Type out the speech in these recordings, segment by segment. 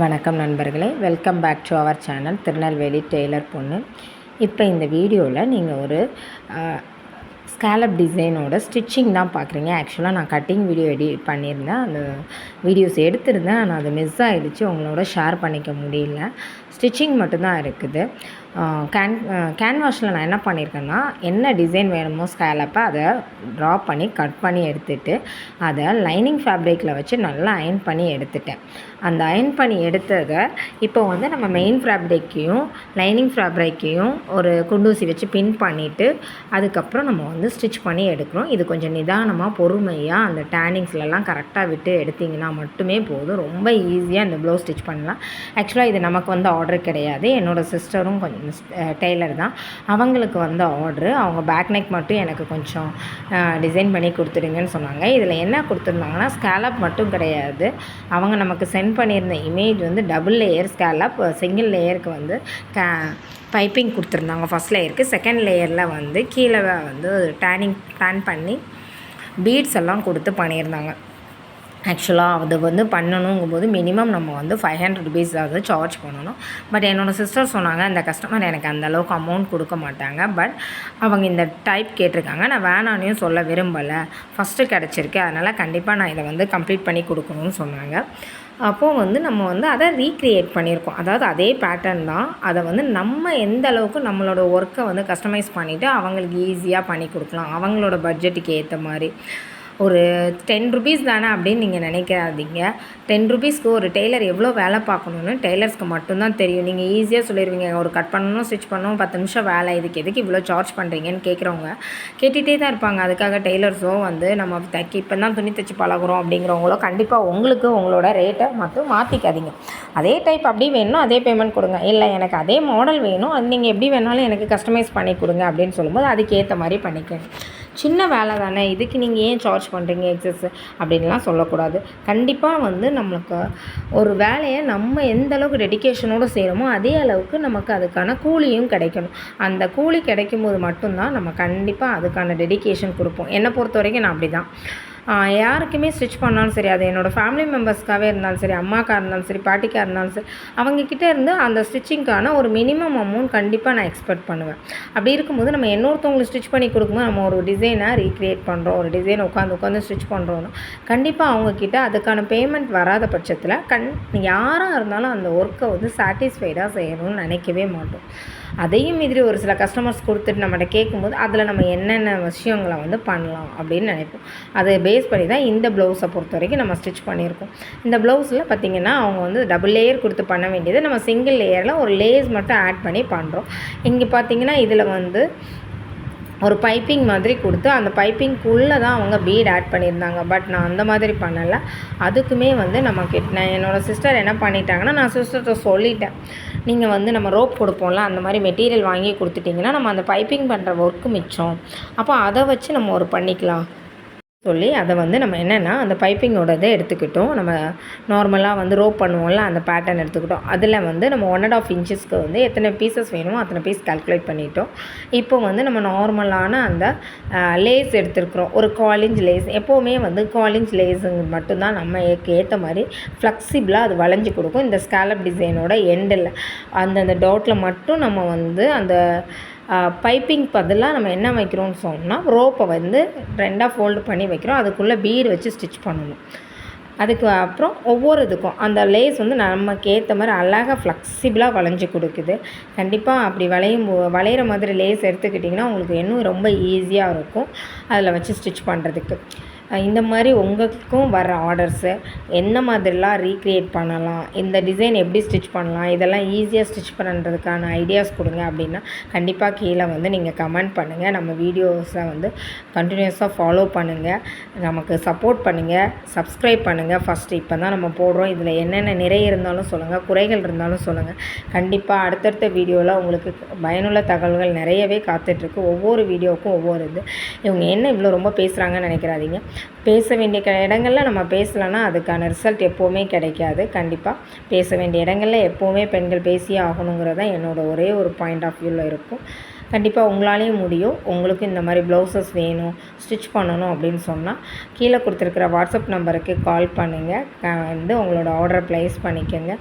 வணக்கம் நண்பர்களே. Welcome back to our channel Tirunelveli tailor பொண்ணு இப்போ இந்த வீடியோவில் நீங்கள் ஒரு ஸ்கேலப் டிசைனோட ஸ்டிச்சிங் தான் பார்க்குறீங்க ஆக்சுவலாக நான் கட்டிங் வீடியோ எடிட் பண்ணியிருந்தேன். அந்த வீடியோஸ் எடுத்திருந்தேன். ஆனால் அது மிஸ் ஆகிடுச்சு உங்களோட ஷேர் பண்ணிக்க முடியல. ஸ்டிச்சிங் மட்டும்தான் இருக்குது. கேன் கேன்வாஷில் நான் என்ன பண்ணியிருக்கேன்னா என்ன டிசைன் வேணுமோ ஸ்கேலப்பை அதை ட்ரா பண்ணி கட் பண்ணி எடுத்துட்டு அதை லைனிங் ஃபேப்ரிக்கில் வச்சு நல்லா அயன் பண்ணி எடுத்துட்டேன். அந்த அயன் பண்ணி எடுத்ததை இப்போ வந்து நம்ம மெயின் ஃபேப்ரிக்கையும் லைனிங் ஃபேப்ரிக்கையும் ஒரு குண்டூசி வச்சு பின் பண்ணிவிட்டு அதுக்கப்புறம் நம்ம வந்து ஸ்டிச் பண்ணி எடுக்கிறோம் இது கொஞ்சம் நிதானமாக பொறுமையாக அந்த டேனிங்ஸ்லலாம் கரெக்டாக விட்டு எடுத்திங்கன்னா மட்டுமே போதும். ரொம்ப ஈஸியாக இந்த ப்ளவுஸ் ஸ்டிச் பண்ணலாம். ஆக்சுவலாக இது நமக்கு வந்து ஆர்டர் கிடையாது. என்னோடய சிஸ்டரும் கொஞ்சம் டெய்லர் தான். அவங்களுக்கு வந்த ஆர்டரு அவங்க பேக் நெக் மட்டும் எனக்கு கொஞ்சம் டிசைன் பண்ணி கொடுத்துடுங்கன்னு சொன்னாங்க. இதில் என்ன கொடுத்துருந்தாங்கன்னா ஸ்கேலப் மட்டும் கிடையாது. அவங்க நமக்கு சென்ட் பண்ணியிருந்த இமேஜ் வந்து டபுள் லேயர் ஸ்கேலப் சிங்கிள் லேயருக்கு வந்து கே பைப்பிங் கொடுத்துருந்தாங்க. ஃபஸ்ட் லேயருக்கு செகண்ட் லேயரில் வந்து கீழே வந்து டேனிங் டேன் பண்ணி பீட்ஸ் எல்லாம் கொடுத்து பண்ணியிருந்தாங்க. ஆக்சுவலாக அது வந்து பண்ணணுங்கும்போது மினிமம் நம்ம வந்து ஃபைவ் ஹண்ட்ரட் ருபீஸ் அதாவது சார்ஜ் பண்ணணும். பட் என்னோடய சிஸ்டர் சொன்னாங்க இந்த கஸ்டமர் எனக்கு அந்த அளவுக்கு அமௌண்ட் கொடுக்க மாட்டாங்க. பட் அவங்க இந்த டைப் கேட்டிருக்காங்க. நான் வேணானையும் சொல்ல விரும்பலை. ஃபஸ்ட்டு கிடச்சிருக்கு. அதனால் கண்டிப்பாக நான் இதை வந்து கம்ப்ளீட் பண்ணி கொடுக்கணும்னு சொன்னாங்க. அப்போது வந்து நம்ம வந்து அதை ரீக்ரியேட் பண்ணியிருக்கோம். அதாவது அதே பேட்டர்ன் தான். அதை வந்து நம்ம எந்த அளவுக்கு நம்மளோட ஒர்க்கை வந்து கஸ்டமைஸ் பண்ணிவிட்டு அவங்களுக்கு ஈஸியாக பண்ணி கொடுக்கலாம். அவங்களோட பட்ஜெட்டுக்கு ஏற்ற மாதிரி. ஒரு டென் ருபீஸ் தானே அப்படின்னு நீங்கள் நினைக்காதீங்க. டென் ருபீஸ்க்கு ஒரு டெய்லர் எவ்வளோ வேலை பார்க்கணுன்னு டெய்லர்ஸ்க்கு மட்டும்தான் தெரியும். நீங்கள் ஈஸியாக சொல்லிடுவீங்க ஒரு கட் பண்ணணும் ஸ்டிச் பண்ணணும் பத்து நிமிஷம் வேலை இதுக்கு எதுக்கு இவ்வளோ சார்ஜ் பண்ணுறீங்கன்னு கேட்குறவங்க கேட்டுகிட்டே தான் இருப்பாங்க. அதுக்காக டெய்லர்ஸோ வந்து நம்ம தைக்க இப்போ தான் துணி தைச்சி பழகுறோம் அப்படிங்கிறவங்களோ கண்டிப்பாக உங்களுக்கு உங்களோட ரேட்டை மட்டும் மாற்றிக்காதீங்க அதே டைப் அப்படி வேணும் அதே பேமெண்ட் கொடுங்க. இல்லை எனக்கு அதே மாடல் வேணும். அது நீங்கள் எப்படி வேணாலும் எனக்கு கஸ்டமைஸ் பண்ணி கொடுங்க அப்படின்னு சொல்லும்போது அதுக்கேற்ற மாதிரி பண்ணிக்கணும் சின்ன வேலை தானே இதுக்கு நீங்கள் ஏன் சார்ஜ் பண்ணுறீங்க எக்ஸஸ் அப்படின்லாம் சொல்லக்கூடாது. கண்டிப்பாக வந்து நம்மளுக்கு ஒரு வேலையை நம்ம எந்த அளவுக்கு டெடிக்கேஷனோடு செய்கிறோமோ அதே அளவுக்கு நமக்கு அதுக்கான கூலியும் கிடைக்கணும். அந்த கூலி கிடைக்கும்போது மட்டும்தான் நம்ம கண்டிப்பாக அதுக்கான டெடிக்கேஷன் கொடுப்போம். என்னை பொறுத்த வரைக்கும் நான் அப்படி தான் யாருக்குமே ஸ்டிச் பண்ணாலும் சரி அது என்னோடய ஃபேமிலி மெம்பர்ஸ்க்காகவே இருந்தாலும் சரி அம்மாக்காக இருந்தாலும் சரி பாட்டிக்காக இருந்தாலும் சரி அவங்கக்கிட்ட இருந்து அந்த ஸ்டிச்சிங்க்கான ஒரு மினிமம் அமௌண்ட் கண்டிப்பாக நான் எக்ஸ்பெக்ட் பண்ணுவேன். அப்படி இருக்கும்போது நம்ம இன்னொருத்தவங்களுக்கு ஸ்டிச் பண்ணி கொடுக்கும்போது நம்ம ஒரு டிசைனை ரீக்ரியேட் பண்ணுறோம் ஒரு டிசைன் உட்காந்து உட்காந்து ஸ்டிச் பண்ணுறோன்னா கண்டிப்பாக அவங்கக்கிட்ட அதுக்கான பேமெண்ட் வராத பட்சத்தில் கண் யாராக இருந்தாலும் அந்த ஒர்க்கை வந்து சாட்டிஸ்ஃபைடாக செய்யணும்னு நினைக்கவே மாட்டோம். அதையும் மீறி ஒரு சில கஸ்டமர்ஸ் கொடுத்துட்டு நம்மகிட்ட கேட்கும்போது அதில் நம்ம என்னென்ன விஷயங்களை வந்து பண்ணலாம் அப்படின்னு நினைப்போம். அதை பேஸ் பண்ணி தான் இந்த ப்ளவுஸை பொறுத்த வரைக்கும் நம்ம ஸ்டிச் பண்ணியிருக்கோம். இந்த ப்ளவுஸில் பார்த்திங்கன்னா அவங்க வந்து டபுள் லேயர் கொடுத்து பண்ண வேண்டியது நம்ம சிங்கிள் லேயரில் ஒரு லேஸ் மட்டும் ஆட் பண்ணி பண்ணுறோம் இங்கே பார்த்திங்கன்னா இதில் வந்து ஒரு பைப்பிங் மாதிரி கொடுத்து அந்த பைப்பிங்குள்ளே தான் அவங்க பீட் ஆட் பண்ணியிருந்தாங்க. பட் நான் அந்த மாதிரி பண்ணலை. அதுக்குமே வந்து நம்ம நான் என்னோடய சிஸ்டர் என்ன பண்ணிட்டாங்கன்னா நான் சிஸ்டர்கிட்ட சொல்லிட்டேன். நீங்கள் வந்து நம்ம ரோப் கொடுப்போம்ல அந்த மாதிரி மெட்டீரியல் வாங்கி கொடுத்துட்டிங்கன்னா நம்ம அந்த பைப்பிங் பண்ணுற ஒர்க்கு மிச்சம். அப்போ அதை வச்சு நம்ம ஒரு பண்ணிக்கலாம். சொல்லி அதை வந்து நம்ம என்னென்னா அந்த பைப்பிங்கோட இதை எடுத்துக்கிட்டோம். நம்ம நார்மலாக வந்து ரோப் பண்ணுவோம்ல அந்த பேட்டர்ன் எடுத்துக்கிட்டோம். அதில் வந்து நம்ம ஒன் அண்ட் ஆஃப் இன்ச்சஸ்க்கு வந்து எத்தனை பீசஸ் வேணுமோ அத்தனை பீஸ் கால்குலேட் பண்ணிட்டோம். இப்போ வந்து நம்ம நார்மலான அந்த லேஸ் எடுத்துருக்குறோம். ஒரு காலிஞ்ச் லேஸ். எப்போவுமே வந்து காலிஞ்ச் லேஸுங்க மட்டும்தான் நம்ம ஏற்ற மாதிரி ஃப்ளெக்சிபிளாக அது வளைஞ்சு கொடுக்கும். இந்த ஸ்கேலப் டிசைனோட எண்டில் அந்தந்த டாட்டில் மட்டும் நம்ம வந்து அந்த பைப்பிங் பதிலாக நம்ம என்ன வைக்கிறோம்னு சொன்னால் ரோப்பை வந்து ரெண்டாக ஃபோல்டு பண்ணி வைக்கிறோம். அதுக்குள்ளே பீடு வச்சு ஸ்டிச் பண்ணணும். அதுக்கு அப்புறம் ஒவ்வொரு இதுக்கும் அந்த லேஸ் வந்து நமக்கு ஏற்ற மாதிரி அழகாக ஃப்ளெக்சிபிளாக வளைஞ்சு கொடுக்குது. கண்டிப்பாக அப்படி வளையும் வளையிற மாதிரி லேஸ் எடுத்துக்கிட்டிங்கன்னா உங்களுக்கு இன்னும் ரொம்ப ஈஸியாக இருக்கும். அதில் வச்சு ஸ்டிச் பண்ணுறதுக்கு இந்த மாதிரி உங்களுக்கும் வர ஆர்டர்ஸு என்ன மாதிரிலாம் ரீக்ரியேட் பண்ணலாம் இந்த டிசைன் எப்படி ஸ்டிச் பண்ணலாம் இதெல்லாம் ஈஸியாக ஸ்டிச் பண்ணுறதுக்கான ஐடியாஸ் கொடுங்க அப்படின்னா கண்டிப்பாக கீழே வந்து நீங்கள் கமெண்ட் பண்ணுங்கள் நம்ம வீடியோஸை வந்து கண்டினியூஸாக ஃபாலோ பண்ணுங்கள் நமக்கு சப்போர்ட் பண்ணுங்கள் சப்ஸ்கிரைப் பண்ணுங்கள் ஃபஸ்ட்டு இப்போ தான் நம்ம போடுறோம். இதில் என்னென்ன நிறை இருந்தாலும் சொல்லுங்கள் குறைகள் இருந்தாலும் சொல்லுங்கள் கண்டிப்பாக அடுத்தடுத்த வீடியோவில் உங்களுக்கு பயனுள்ள தகவல்கள் நிறையவே காத்துட்ருக்கு ஒவ்வொரு வீடியோவுக்கும் ஒவ்வொரு இது. இவங்க என்ன இவ்வளோ ரொம்ப பேசுகிறாங்கன்னு நினைக்கிறாதீங்க பேச வேண்டிய க இடங்களில் நம்ம பேசலைன்னா அதுக்கான ரிசல்ட் எப்போவுமே கிடைக்காது. கண்டிப்பாக பேச வேண்டிய இடங்களில் எப்போவுமே பெண்கள் பேசியே ஆகணுங்கிறது தான் என்னோடய ஒரே ஒரு பாயிண்ட் ஆஃப் வியூவில் இருக்கும். கண்டிப்பாக உங்களாலேயும் முடியும். உங்களுக்கு இந்த மாதிரி ப்ளவுசஸ் வேணும் ஸ்டிச் பண்ணணும் அப்படின்னு சொன்னால் கீழே கொடுத்துருக்குற வாட்ஸ்அப் நம்பருக்கு கால் பண்ணுங்கள் வந்து உங்களோட ஆர்டரை ப்ளேஸ் பண்ணிக்கோங்க.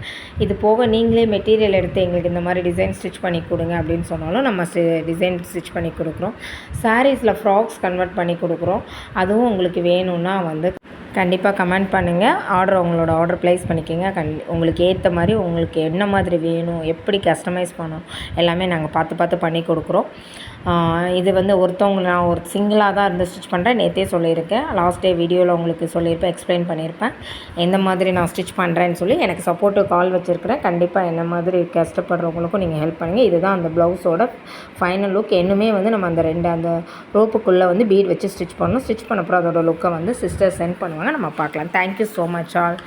இது போக நீங்களே மெட்டீரியல் எடுத்து எங்களுக்கு இந்த மாதிரி டிசைன் ஸ்டிச் பண்ணி கொடுங்க அப்படின்னு சொன்னாலும் நம்ம டிசைன் ஸ்டிச் பண்ணி கொடுக்குறோம். சாரீஸில் ஃப்ராக்ஸ் கன்வெர்ட் பண்ணி கொடுக்குறோம். அதுவும் உங்களுக்கு வேணும்னா வந்து கண்டிப்பாக கமெண்ட் பண்ணுங்கள் ஆர்டர் உங்களோட ஆர்டர் ப்ளேஸ் பண்ணிக்கோங்க. கண் உங்களுக்கு ஏற்ற மாதிரி உங்களுக்கு என்ன மாதிரி வேணும் எப்படி கஸ்டமைஸ் பண்ணணும் எல்லாமே நாங்கள் பார்த்து பார்த்து பண்ணி கொடுக்குறோம். இது வந்து ஒருத்தவங்க நான் ஒரு சிங்கிளாக தான் இருந்து ஸ்டிச் பண்ணுறேன் நேற்றே சொல்லியிருக்கேன். லாஸ்ட் டே வீடியோவில் உங்களுக்கு சொல்லியிருப்பேன் எக்ஸ்பிளைன் பண்ணியிருப்பேன். எந்த மாதிரி நான் ஸ்டிச் பண்ணுறேன்னு சொல்லி எனக்கு சப்போர்ட்டு கால் வச்சுருக்கிறேன். கண்டிப்பாக என்ன மாதிரி கஷ்டப்படுறவங்களுக்கும் நீங்கள் ஹெல்ப் பண்ணுங்கள் இதுதான் அந்த ப்ளவுஸோட ஃபைனல் லுக் இன்னுமே வந்து நம்ம அந்த ரெண்டு அந்த ரோப்புக்குள்ளே வந்து பீட் வச்சு ஸ்டிச் பண்ணணும். ஸ்டிச் பண்ணப்போ அதோடய அதோட லுக்கை வந்து சிஸ்டர் சென்ட் பண்ணுவாங்க. நம்ம பார்க்கலாம். Thank you so much all